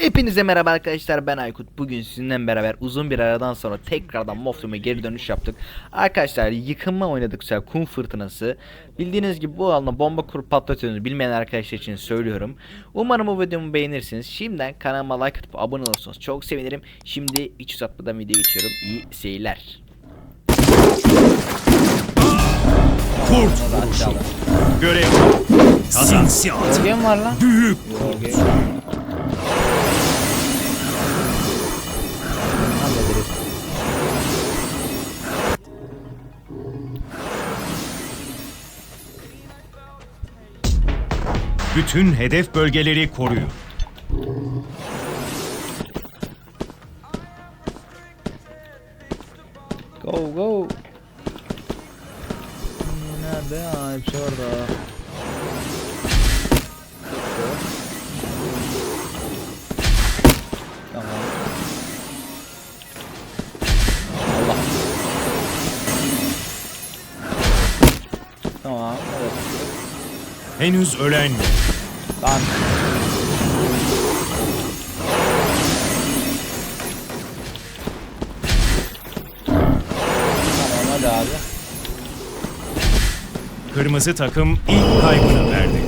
Hepinize merhaba arkadaşlar ben Aykut. Bugün sizinle beraber uzun bir aradan sonra tekrardan Moflum'a geri dönüş yaptık. Arkadaşlar yıkılma oynadık güzel kum fırtınası. Bildiğiniz gibi bu alana bomba kurup patlatıyorsunuz. Bilmeyen arkadaşlar için söylüyorum. Umarım bu videomu beğenirsiniz. Şimdiden kanalıma like atıp abone olursanız çok sevinirim. Şimdi hiç uzatmadan video geçiyorum. İyi seyirler. Kurt vuruşu. Görev. Kazan. Lan? Büyük. Gölge. Bütün hedef bölgeleri koruyun. Go go. Nerede? Hepsi orada. Henüz ölen yok. Lan. Tamam hadi abi. Kırmızı takım ilk kaybını verdi.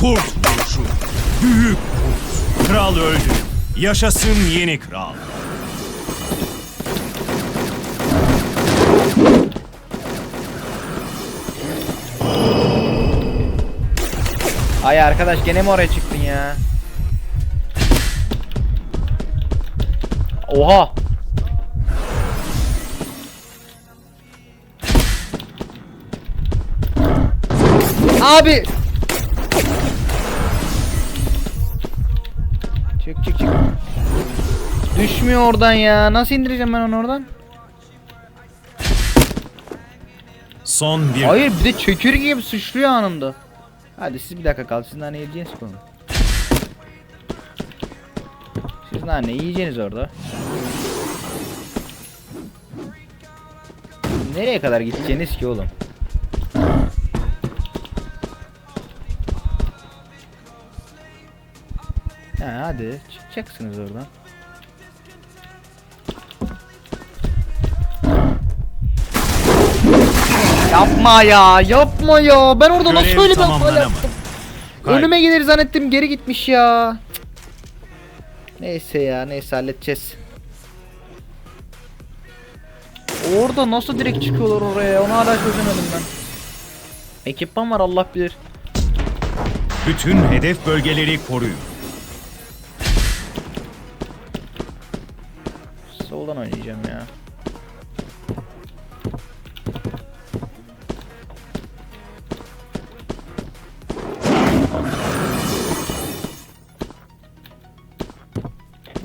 Kurt vuruşu. Büyük kurt. Kral öldü. Yaşasın yeni kral. Ay arkadaş gene mi oraya çıktın ya? Oha. Abi. Çık çık çık. Düşmüyor oradan ya. Nasıl indireceğim ben onu oradan? Son bir Hayır bir de çökür gibi suçluyor anında. Hadi siz bir dakika kal. Siz nane yiyeceksiniz konu. Siz nane yiyeceksiniz orada. Nereye kadar gideceğiniz ki oğlum? Ha hadi çıkacaksınız oradan. Yapma ya, yapma ya. Ben orada nasıl öyle bir hata yaptım? Önüme gelir zannettim, geri gitmiş ya. Cık. Neyse ya, neyse halledeceğiz. Orada nasıl direkt çıkıyorlar oraya? Onu hala çözemedim ben. Ekipman var Allah bilir. Bütün hedef bölgeleri koruyun. Soldan oynayacağım ya.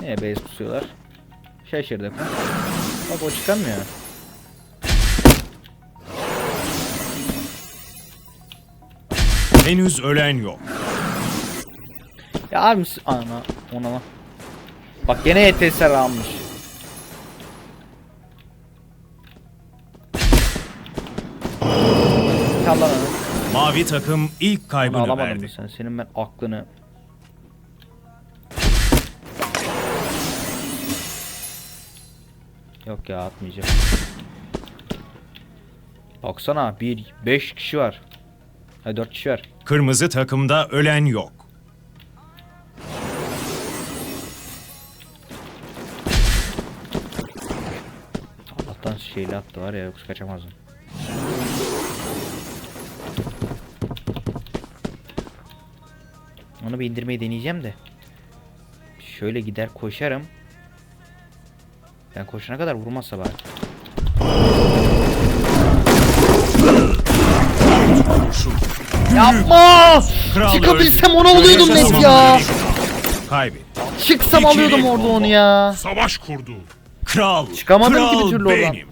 Neye base tutuyorlar? Şaşırdık. Bak o çıkamıyor. Henüz ölen yok. Ya misin? Ana ona bak. Bak gene ETS'ler almış. Mavi takım ilk kaybını verdi. mı sen? Senin ben aklını... Yok ya atmayacağım. Baksana bir 5 kişi var. Ha 4 kişi var. Kırmızı takımda ölen yok. Allah'tan şeyle attı var ya yoksa kaçamazdım. Onu bir indirmeyi deneyeceğim de. Şöyle gider koşarım. Ben koşana kadar vurmazsa bari. Yapma! Çıkabilsem onu alıyordum net ya. Kaybet. Çıksam alıyordum orada onu ya. Savaş kurdu. Kral. Çıkamadım kral ki bir türlü oradan. benim.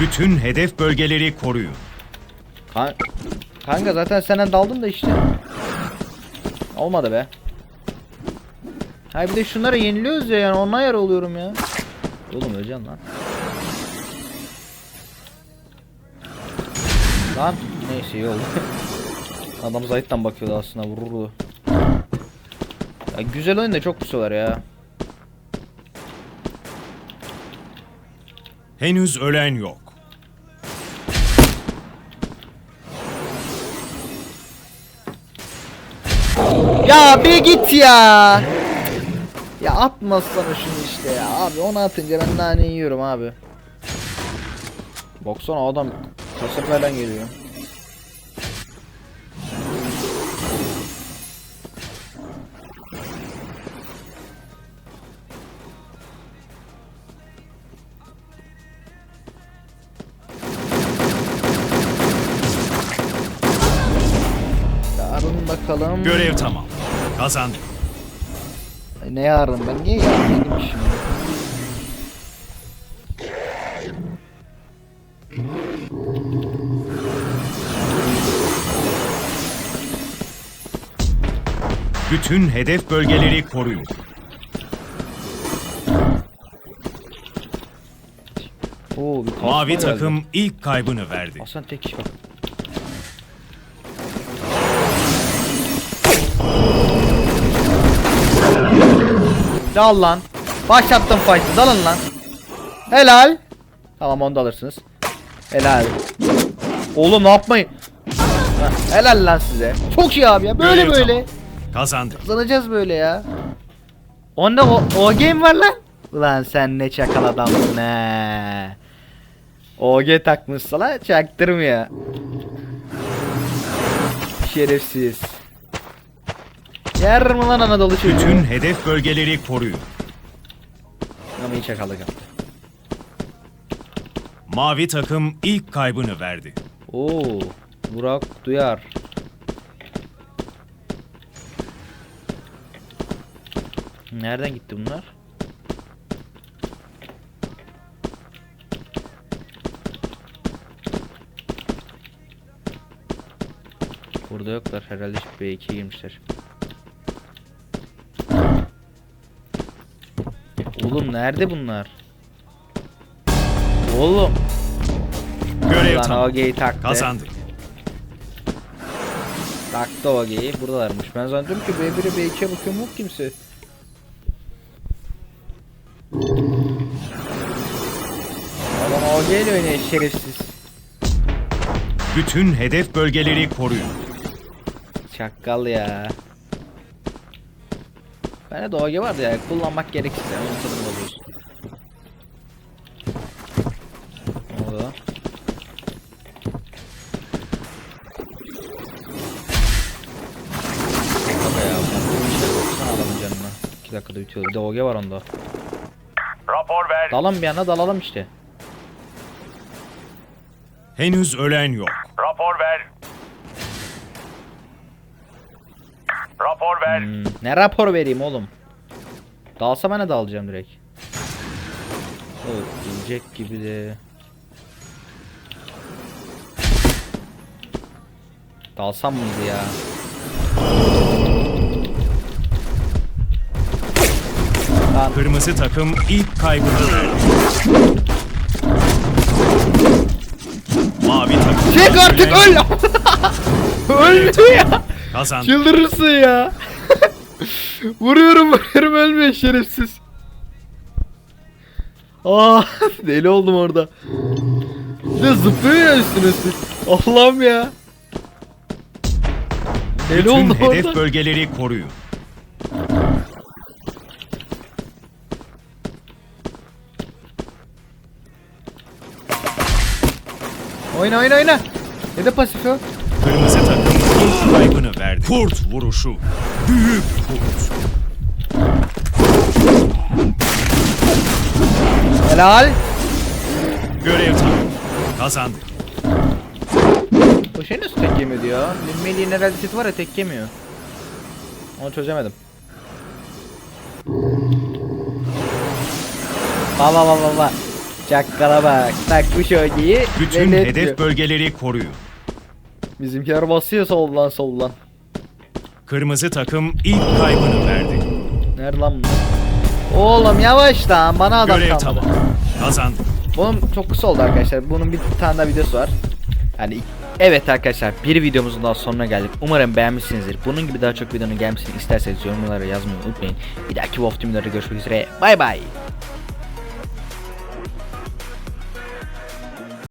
Bütün hedef bölgeleri koruyun. Kan Kanka zaten senden daldım da işte. Olmadı be. Hayır bir de şunlara yeniliyoruz ya yani ondan yer oluyorum ya. Oğlum öleceksin lan. Lan neyse iyi oldu. Adam zayıftan bakıyordu aslında vururdu. Ya güzel oyun da çok pusular ya. Henüz ölen yok. Ya bir git ya. Ya atmasana şunu işte ya. Abi onu atınca ben nane yiyorum abi. Baksana adam kasıp falan geliyor. Bakalım. Görev tamam. Kazandık. Ne yarın ben niye yarın dedim şimdi? Bütün hedef bölgeleri koruyun. Oo bir Mavi takım ilk kaybını verdi. Aslan tek kişi bak. Dal lan. Başlattım fight'ı dalın lan. Helal. Tamam onu da alırsınız. Helal. Oğlum ne yapmayın. Heh, helal lan size. Çok iyi abi ya. Böyle böyle. tamam. Kazandık. Kazanacağız böyle ya. Onda o, o game var lan. Ulan sen ne çakal adamsın he. OG takmış sana çaktırmıyor. Şerefsiz. Yer mi lan Anadolu çocuğu? Bütün hedef bölgeleri koruyun. Ama iyi çakallık yaptı. Mavi takım ilk kaybını verdi. Oo, Burak Duyar. Nereden gitti bunlar? Burada yoklar herhalde B2'ye girmişler. Oğlum nerede bunlar? Oğlum. Görev Lan tamam. OG'yi taktı. Kazandık. Taktı OG'yi. Buradalarmış. Ben zannediyorum ki B1'e B2'ye bakıyorum yok kimse. Adam OG ile oynuyor şerefsiz. Bütün hedef bölgeleri koruyun. Çakal ya. Bende de OG vardı ya. Kullanmak gereksiz ya. Onu tadını bozuyorsun. Oldu? Kanka ya. Baksana adamın canına. 2 dakikada bitiyor. Bir de OG var onda. Rapor ver. Dalalım bir yana dalalım işte. Henüz ölen yok. Rapor ver. Rapor ver. Hmm, ne rapor vereyim oğlum? Dalsa ben de dalacağım direkt. Evet, gelecek gibi de. Dalsam mıydı ya? Lan Kırmızı takım ilk kaybını verdi. Mavi takım çek artık öl! Öldü ya! Kazandı. Çıldırırsın ya! vuruyorum vuruyorum ölme şerefsiz. Aa deli oldum orada. De zıplıyor ya üstüne üstüne. Allah'ım ya. Deli Bütün oldum hedef orada. bölgeleri koruyun. Oyna oyna oyna. Ne de pasif o? Kırmızı takım ilk kaybını verdi. Kurt vuruşu. Büyük kurt. Helal. Görev tamam. Kazandık. Bu şey nasıl tek yemiyordu ya? Melih'in herhalde seti var ya tek yemiyor. Onu çözemedim. Baba baba baba. Çakkala bak. Takmış ögeyi. Bütün hedef bölgeleri koruyun. Bizimkiler basıyor soldan soldan. Kırmızı takım ilk kaybını verdi. Nerede lan bunlar? Oğlum yavaş lan bana adam Görev tamam. Kazandık. Bunun çok kısa oldu arkadaşlar. Bunun bir tane daha videosu var. Yani evet arkadaşlar bir videomuzun daha sonuna geldik. Umarım beğenmişsinizdir. Bunun gibi daha çok videonun gelmesini isterseniz yorumlara yazmayı unutmayın. Bir dahaki Wolf Team'lerde görüşmek üzere. Bay bay.